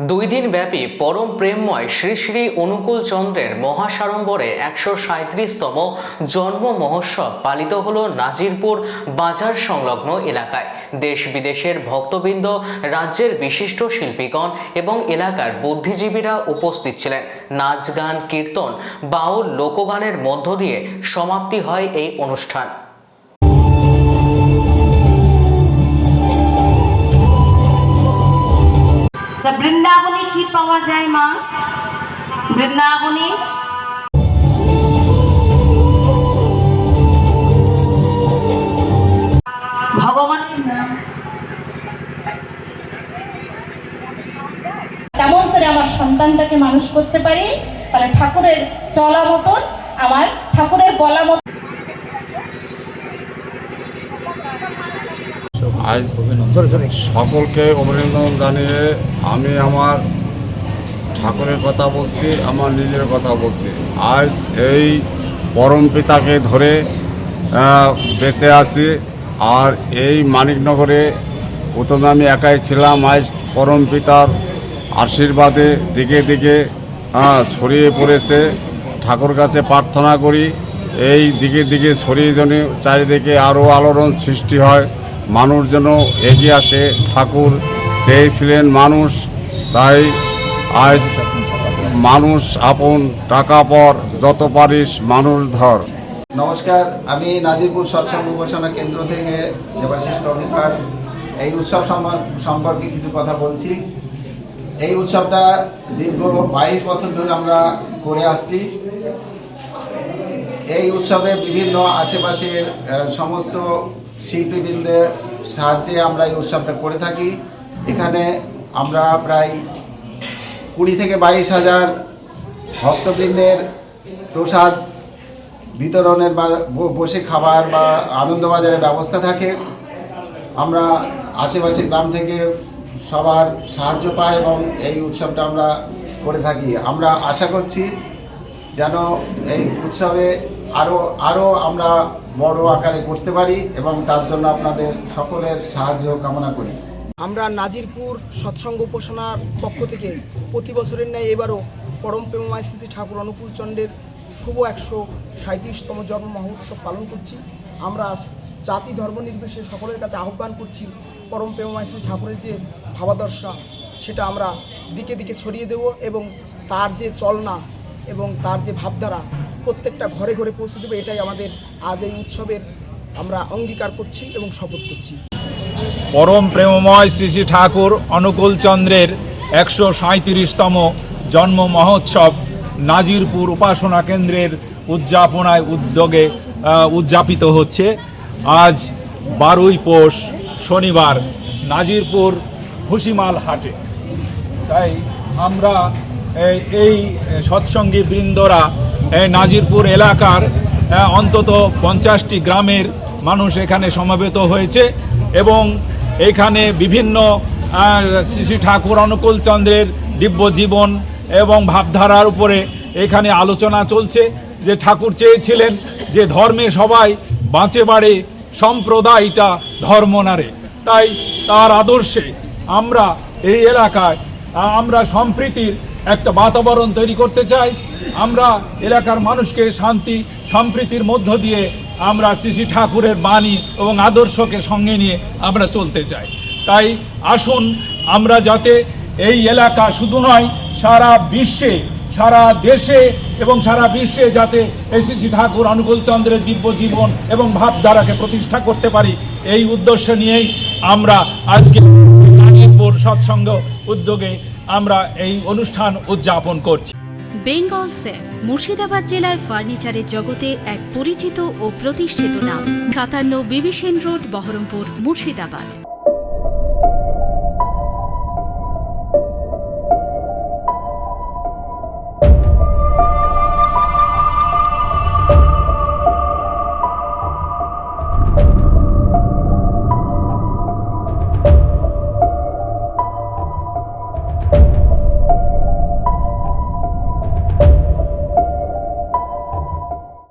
দুই দিন ব্যাপী পরম প্রেমময় শ্রী শ্রী অনুকূল চন্দ্রের মহাসাড়ম্বরে একশো সাঁত্রিশতম জন্ম মহোৎসব পালিত হল নাজিরপুর বাজার সংলগ্ন এলাকায়। দেশ বিদেশের ভক্তবৃন্দ, রাজ্যের বিশিষ্ট শিল্পীগণ এবং এলাকার বুদ্ধিজীবীরা উপস্থিত ছিলেন। নাচ, গান, কীর্তন, বাউল, লোকগানের মধ্য দিয়ে সমাপ্তি হয় এই অনুষ্ঠান। তা বৃন্দাবনে কি পাওয়া যায়, মা? বৃন্দাবনে? ভগবানের নাম তেমন করে আমার সন্তানটাকে মানুষ করতে পারি, তাহলে ঠাকুরের চলা মতন, আমার ঠাকুরের বলা মতন আজ সকলকে অভিনন্দন জানিয়ে আমি আমার ঠাকুরের কথা বলছি আমার নিজের কথা বলছি। আজ এই পরম পিতাকে ধরে বেঁচে আছি। আর এই মানিকনগরে প্রথমে আমি একাই ছিলাম আজ পরম পিতার আশীর্বাদে দিকে দিকে ছড়িয়ে পড়েছে। ঠাকুর কাছে প্রার্থনা করি এই দিকে দিকে ছড়িয়ে যেন চারিদিকে আরও আলোড়ন সৃষ্টি হয়। মানুষ যেন এগিয়ে আসে, ঠাকুর চেয়েছিলেন মানুষ, তাই আজ মানুষ আপন, টাকা পর, যত পারিস মানুষ ধর। নমস্কার, আমি নাজিরপুর সৎসঙ্গ উপাসনা কেন্দ্র থেকে দেবাশিস কর্মকার এই উৎসব সম্পর্কে কিছু কথা বলছি। এই উৎসবটা দীর্ঘ বাইশ বছর ধরে আমরা করে আসছি। এই উৎসবে বিভিন্ন আশেপাশের সমস্ত শিল্পীবৃন্দের সাহায্যে আমরা এই উৎসবটা করে থাকি। এখানে আমরা প্রায় কুড়ি থেকে বাইশ হাজার ভক্তবৃন্দের প্রসাদ বিতরণের বা বসে খাবার বা আনন্দবাজারের ব্যবস্থা থাকে। আমরা আশেপাশের গ্রাম থেকে সবার সাহায্য পাই এবং এই উৎসবটা আমরা করে থাকি। আমরা আশা করছি যেন এই উৎসবে আরও আরও আমরা বড় আকারে করতে পারি এবং তার জন্য আপনাদের সকলের সাহায্য কামনা করি। আমরা নাজিরপুর সৎসঙ্গ উপাসনার পক্ষ থেকে প্রতি বছরের ন্যায় এবারও পরম প্রেমময় শ্রী ঠাকুর অনুকূল চন্দ্রের শুভ একশো সাঁত্রিশতম জন্ম মহোৎসব পালন করছি। আমরা জাতি ধর্ম নির্বিশেষে সকলের কাছে আহ্বান করছি পরম প্রেমময় শ্রী ঠাকুরের যে ভাবাদর্শা, সেটা আমরা দিকে দিকে ছড়িয়ে দেব এবং তার যে চলনা এবং তার যে ভাবধারা, প্রত্যেকটা ঘরে ঘরে পৌঁছে দেবে, এটাই আমাদের আজ এই উৎসবের আমরা অঙ্গীকার করছি এবং শপথ করছি। পরম প্রেমময় শ্রী শ্রী ঠাকুর অনুকূল চন্দ্রের একশো সাঁত্রিশতম জন্ম মহোৎসব নাজিরপুর উপাসনা কেন্দ্রের উদযাপনায় উদ্যোগে উদযাপিত হচ্ছে। আজ বারোই পৌষ শনিবার নাজিরপুর ভুসিমাল হাটে। তাই আমরা এই- সৎসঙ্গী বৃন্দরা নাজিরপুর এলাকার অন্তত পঞ্চাশটি গ্রামের মানুষ এখানে সমাবেত হয়েছে এবং এখানে বিভিন্ন শ্রী ঠাকুর অনুকূল চন্দ্রের দিব্য জীবন এবং ভাবধারার উপরে এখানে আলোচনা চলছে যে ঠাকুর চেয়েছিলেন যে ধর্মে সবাই বাঁচে বাড়ে, সম্প্রদায়টা ধর্ম নারে তাই তার আদর্শে আমরা এই এলাকায় আমরা সম্প্রীতির একটা বাতাবরণ তৈরি করতে চাই। আমরা এলাকার মানুষকে শান্তি, সম্প্রীতির মধ্য দিয়ে আমরা শ্রী ঠাকুরের বাণী এবং আদর্শকে সঙ্গে নিয়ে আমরা চলতে চাই। তাই আসুন আমরা যাতে এই এলাকা শুধু নয়, সারা বিশ্বে, সারা দেশে এবং সারা বিশ্বে যাতে এসিসি ঠাকুর অনুকূল চন্দ্রের দিব্য জীবন এবং ভাবধারাকে প্রতিষ্ঠা করতে পারি। এই উদ্দেশ্য নিয়েই আমরা আজকে নাজিরপুর সৎসঙ্গ উদ্যোগে আমরা এই অনুষ্ঠান উদযাপন করছি। বেঙ্গল সেফ মুর্শিদাবাদ জেলায় ফার্নিচারের জগতে এক পরিচিত ও প্রতিষ্ঠিত নাম। সাতান্ন বিবিসেন রোড, বহরমপুর, মুর্শিদাবাদ।